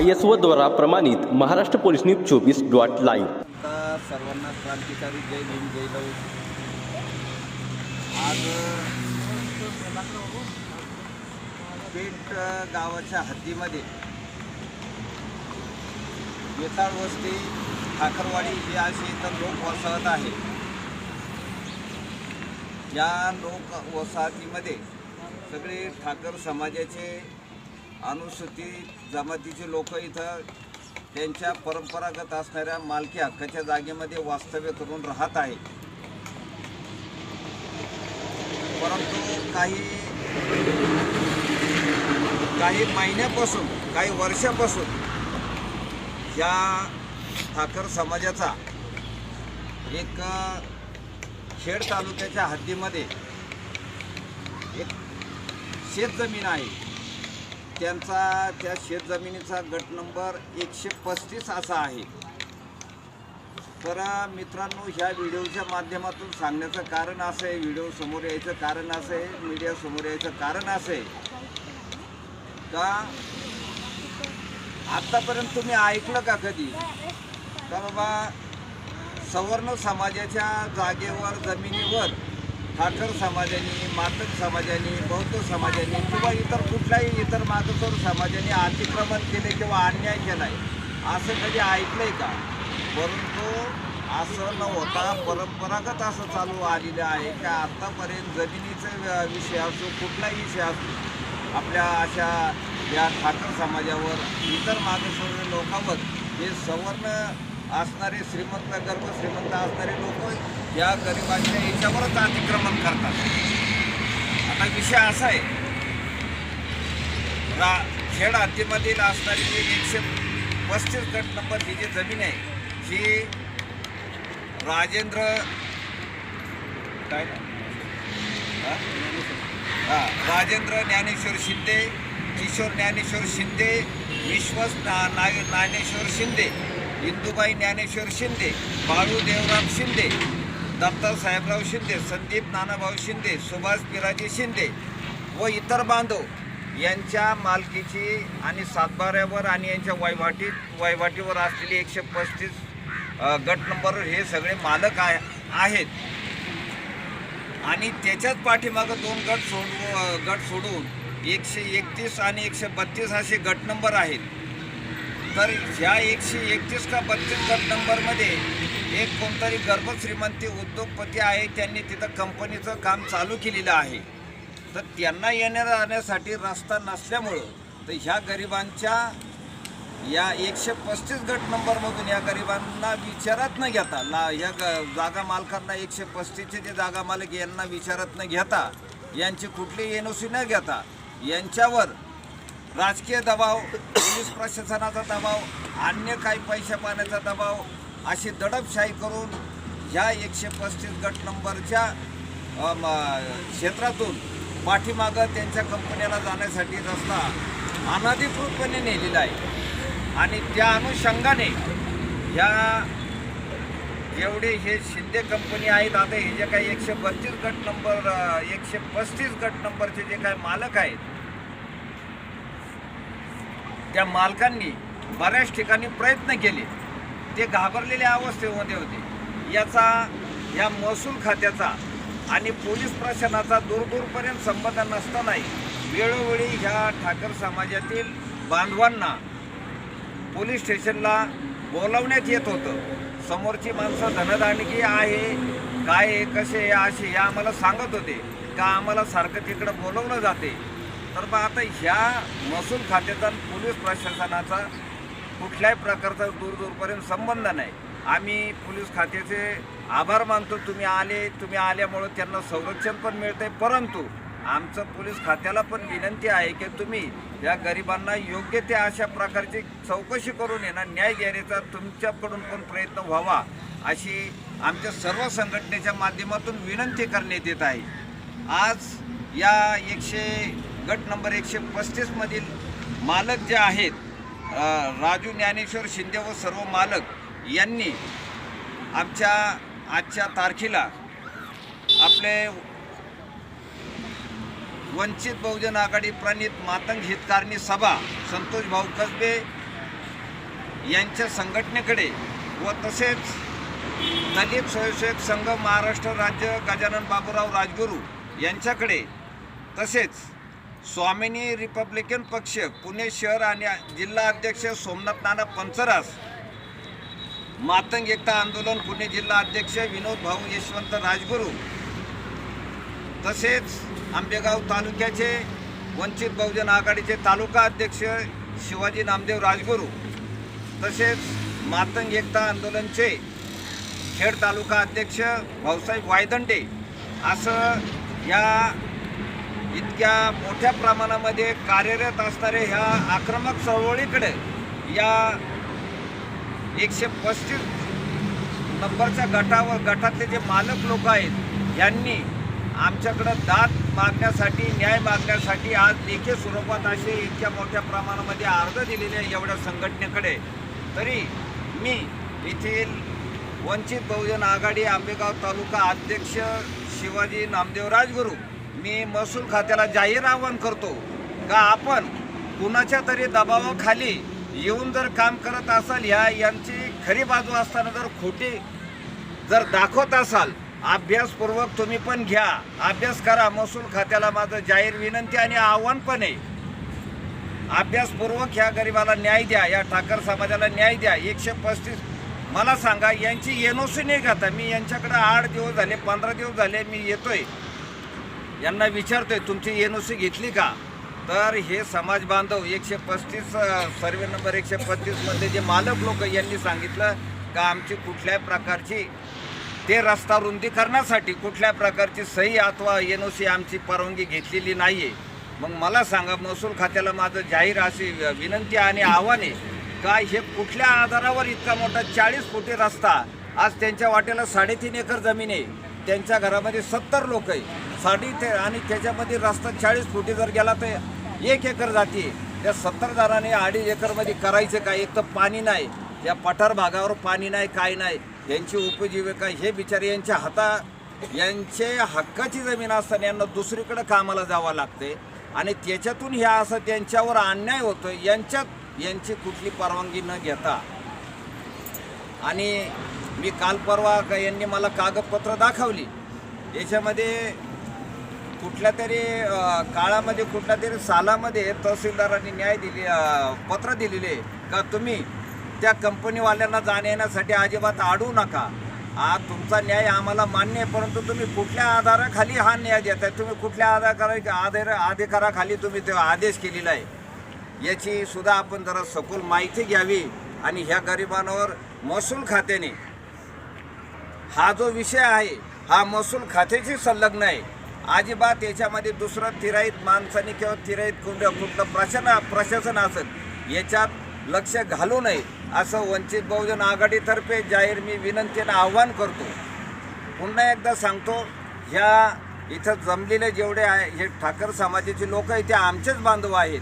I S द्वारा प्रमाणित Maharashtra police news चोवीस डॉट लाईव्ह. सर्वांना क्रांतिकारी जय भीम जय लव. आज पेठ गावाच्या हद्दीमध्ये वेताळ वस्ती ठाकरवाडी हे असे इथं लोक वसाहत आहे या लोक वसाहतीमध्ये सगळे ठाकर समाजाचे अनुसूचित जमातीचे लोक इथं त्यांच्या परंपरागत असणाऱ्या मालकी हक्काच्या जागेमध्ये वास्तव्य करून राहत आहे. परंतु काही काही महिन्यापासून काही वर्षापासून या ठाकर समाजाचा एक खेड तालुक्याच्या हद्दीमध्ये एक शेतजमीन आहे. त्यांचा त्या शेतजमिनीचा गट नंबर एकशे पस्तीस असा आहे. तर मित्रांनो ह्या व्हिडिओच्या माध्यमातून सांगण्याचं कारण असं आहे व्हिडिओ समोर यायचं कारण असं आहे मीडिया समोर यायचं कारण असं आहे. का? आत्तापर्यंत तुम्ही ऐकलं का कधी? का बाबा सवर्ण समाजाच्या जागेवर जमिनीवर ठाकर समाजाने मातक समाजाने बौद्ध समाजाने किंवा इतर कुठल्याही इतर मातोसर समाजाने अतिक्रमण केले किंवा अन्याय केला आहे असं कधी ऐकलंय का? परंतु असं न होता परंपरागत असं चालू आलेलं आहे का आत्तापर्यंत जमिनीचा विषय असो कुठलाही विषय असो आपल्या अशा या ठाकर समाजावर इतर मागासवर्गीय लोकांवर हे सवर्ण असणारे श्रीमंत गर्भ श्रीमंत असणारे लोक या गरिबांच्या याच्यावरच अतिक्रमण करतात. आता विषय असा आहे. रा खेड हद्दीमधील असणारी जी एकशे पस्तीस गट नंबर ही जी जमीन आहे ही राजेंद्र काय हा? राजेंद्र ज्ञानेश्वर शिंदे किशोर ज्ञानेश्वर शिंदे विश्वस ना ना- ज्ञानेश्वर शिंदे इंदुबाई ज्ञानेश्वर शिंदे बाळू देवराम शिंदे दत्ता साहेबराव शिंदे संदीप नानाभाऊ शिंदे सुभाष पिराजी शिंदे व इतर बांधव यांच्या मालकीची आणि सातबाऱ्यावर आणि यांच्या वैवाटी वैवाटीवर असलेली एकशे पस्तीस गट नंबर हे सगळे मालक आहे आहेत. आणि त्याच्याच पाठीमागं दोन गट सोड गट सोडून एकशे एकतीस आणि एकशे बत्तीस असे गट नंबर आहेत. तर ह्या एकशे एकतीस का बत्तीस गट नंबरमध्ये एक कोणतरी गर्भश्रीमंती उद्योगपती आहे. त्यांनी तिथं कंपनीचं काम चालू केलेलं आहे. तर त्यांना येण्या जाण्यासाठी रस्ता नसल्यामुळं तर ह्या गरिबांच्या या एकशे पस्तीस गट नंबरमधून या गरिबांना विचारात न घेता ला ह्या ग जागा मालकांना एकशे पस्तीसचे जे जागा मालक यांना विचारात न घेता यांची कुठली एन ओ सी न घेता यांच्यावर राजकीय दबाव पोलीस प्रशासनाचा दबाव अन्य काही पैशा पाण्याचा दबाव अशी दडपशाही करून ह्या एकशे पस्तीस गट नंबरच्या क्षेत्रातून पाठीमागं त्यांच्या कंपन्याला जाण्यासाठी रस्ता अनधिकृतपणे नेलेला आहे. आणि त्या अनुषंगाने ह्या जेवढे हे शिंदे कंपनी आहेत आता हे जे काही एकशे बत्तीस गट नंबर एकशे पस्तीस गट नंबरचे जे काही मालक आहेत त्या मालकांनी बऱ्याच ठिकाणी प्रयत्न केले. ते घाबरलेल्या अवस्थेमध्ये होते. याचा या महसूल खात्याचा आणि पोलीस प्रशासनाचा दूरदूरपर्यंत संबंध नसतानाही वेळोवेळी ह्या ठाकर समाजातील बांधवांना पोलीस स्टेशनला बोलावण्यात येत होतं. समोरची माणसं धनदानगी आहे काय आहे कसे आहे असे हे आम्हाला सांगत होते. का आम्हाला सारखं तिकडं बोलवलं जाते? तर मग आता ह्या महसूल खात्याचा आणि पोलीस प्रशासनाचा कुठल्याही प्रकारचा दूरदूरपर्यंत संबंध नाही. आम्ही पोलीस खात्याचे आभार मानतो तुम्ही आले तुम्ही आल्यामुळं त्यांना संरक्षण पण मिळतंय परंतु आमचं पोलीस खात्याला पण विनंती आहे की तुम्ही या गरिबांना योग्य त्या अशा प्रकारची चौकशी करून येणार न्याय देण्याचा तुमच्याकडून पण प्रयत्न व्हावा अशी आमच्या सर्व संघटनेच्या माध्यमातून विनंती करण्यात येत आहे. आज या एकशे गट नंबर एकशे पस्तीसमधील मालक जे आहेत राजू ज्ञानेश्वर शिंदे व सर्व मालक यांनी आमच्या आजच्या तारखेला आपले वंचित बहुजन आघाडी प्रणित मातंग हितकारणी सभा संतोष भाऊ कसबे यांच्या संघटनेकडे व तसेच दलित स्वयंसेवक संघ महाराष्ट्र राज्य गजानन बाबूराव राजगुरू यांच्याकडे तसेच स्वामिनी रिपब्लिकन पक्ष पुणे शहर आणि जिल्हा अध्यक्ष सोमनाथ नाना पंचरास मातंग एकता आंदोलन पुणे जिल्हा अध्यक्ष विनोद भाऊ यशवंत राजगुरू तसेच आंबेगाव तालुक्याचे वंचित बहुजन आघाडीचे तालुका अध्यक्ष शिवाजी नामदेव राजगुरू तसेच मातंग एकता आंदोलनचे खेड तालुका अध्यक्ष भाऊसाहेब वायदंडे असं या इतक्या मोठ्या प्रमाणामध्ये कार्यरत असणारे ह्या आक्रमक चळवळीकडे या एकशे पस्तीस नंबरच्या गटावर गटातले जे मालक लोक आहेत यांनी आमच्याकडं दाद मागण्यासाठी न्याय मागण्यासाठी आज लेखी स्वरूपात असे इतक्या मोठ्या प्रमाणामध्ये अर्ज दिलेले आहे एवढ्या संघटनेकडे. तरी मी येथील वंचित बहुजन आघाडी आंबेगाव तालुका अध्यक्ष शिवाजी नामदेव राजगुरू मी महसूल खात्याला जाहीर आवाहन करतो का आपण कुणाच्या तरी दबावाखाली येऊन जर काम करत असाल ह्या यांची खरी बाजू असताना जर खोटी जर दाखवत असाल अभ्यासपूर्वक तुम्ही पण घ्या. अभ्यास करा. महसूल खात्याला माझं जाहीर विनंती आणि आव्हान पण आहे. अभ्यासपूर्वक ह्या गरिबाला न्याय द्या. या ठाकर समाजाला न्याय द्या. एकशे पस्तीस मला सांगा यांची एनओसी नाही घाता मी यांच्याकडे आठ दिवस झाले पंधरा दिवस झाले मी येतोय. यांना विचारतोय तुमची एन ओ सी घेतली का? तर हे समाज बांधव एकशे पस्तीस सर्वे नंबर एकशे पस्तीसमध्ये जे मालक लोक यांनी सांगितलं का आमची कुठल्याही प्रकारची ते रस्ता रुंदीकरणासाठी कुठल्या प्रकारची सही अथवा एन ओ सी आमची परवानगी घेतलेली नाही आहे मग मला सांगा महसूल खात्याला माझं जाहीर अशी विनंती आणि आव्हान आहे का हे कुठल्या आधारावर इतका मोठा चाळीस फुटी रस्ता आज त्यांच्या वाटेला साडेतीन एकर जमीन आहे? त्यांच्या घरामध्ये सत्तर लोक आहे. साडी ते आणि त्याच्यामध्ये रस्ता चाळीस फुटी जर गेला तर एक एकर जाते त्या सत्तर जणांनी अडीच एकरमध्ये करायचं काय? एक तर पाणी नाही. या पठार भागावर पाणी नाही काय नाही. यांची उपजीविका हे बिचारे यांच्या हाता यांचे हक्काची जमीन असताना यांना दुसरीकडे कामाला जावं लागते आणि त्याच्यातून ह्या असं त्यांच्यावर अन्याय होतो यांच्यात यांची कुठली परवानगी न घेता. आणि मी काल परवा का यांनी मला कागदपत्र दाखवली. याच्यामध्ये कुठल्या तरी काळामध्ये कुठल्या तरी सालामध्ये तहसीलदारांनी न्याय दिली पत्र दिलेले. का तुम्ही त्या कंपनीवाल्यांना जाण्यासाठी अजिबात आडू नका. हा तुमचा न्याय आम्हाला मान्य आहे परंतु तुम्ही कुठल्या आधाराखाली हा न्याय देताय? तुम्ही कुठल्या आधारा आधार अधिकाराखाली तुम्ही ते आदेश केलेला आहे? याची सुद्धा आपण जरा सखोल माहिती घ्यावी आणि ह्या गरिबांवर महसूल खात्याने हा जो विषय आहे हा महसूल खात्याशी संलग्न आहे. अजिबात याच्यामध्ये दुसरं तिराईत माणसाने किंवा तिराईत कुठलं कुठलं प्रशासन प्रशासन असेल याच्यात लक्ष घालू नये असं वंचित बहुजन आघाडीतर्फे जाहीर मी विनंतीनं आव्हान करतो. पुन्हा एकदा सांगतो ह्या इथं जमलेले जेवढे आहे हे ठाकर समाजाचे लोक इथे ते आमचेच बांधव आहेत.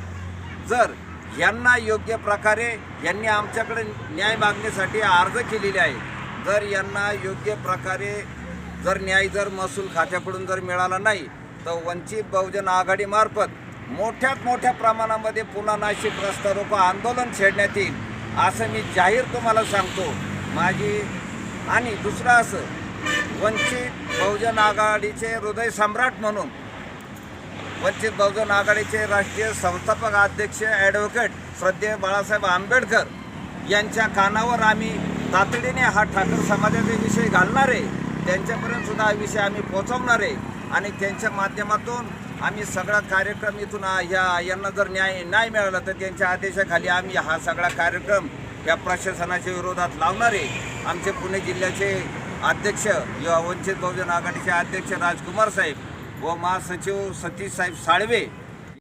जर यांना योग्य प्रकारे यांनी आमच्याकडे न्याय मागण्यासाठी अर्ज केलेले आहे जर यांना योग्य प्रकारे जर न्याय जर महसूल खात्याकडून जर मिळाला नाही तर वंचित बहुजन आघाडीमार्फत मोठ्यात मोठ्या प्रमाणामध्ये पुन्हा नाशिक रस्ता रोको आंदोलन छेडण्यात येईल असं मी जाहीर तुम्हाला सांगतो. माझी आणि दुसरं असं वंचित बहुजन आघाडीचे हृदय सम्राट म्हणून वंचित बहुजन आघाडीचे राष्ट्रीय संस्थापक अध्यक्ष ॲडव्होकेट श्रद्धेय बाळासाहेब आंबेडकर यांच्या कानावर आम्ही तातडीने हा ठाकर समाजाचे विषय घालणार आहे. त्यांच्यापर्यंत सुद्धा हा विषय आम्ही पोहोचवणार आहे. आणि त्यांच्या माध्यमातून आम्ही सगळा कार्यक्रम इथून ह्या यांना जर न्याय नाही मिळाला तर त्यांच्या आदेशाखाली आम्ही हा सगळा कार्यक्रम या प्रशासनाच्या विरोधात लावणार आहे. आमचे पुणे जिल्ह्याचे अध्यक्ष या वंचित बहुजन आघाडीचे अध्यक्ष राजकुमार साहेब व महासचिव सतीश साहेब साळवे.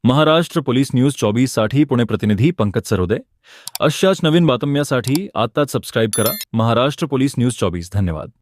महाराष्ट्र पोलीस न्यूज चोवीससाठी पुणे प्रतिनिधी पंकज सरोदे. अशाच नवीन बातम्यासाठी आत्ताच सबस्क्राईब करा. महाराष्ट्र पोलीस न्यूज चोवीस. धन्यवाद.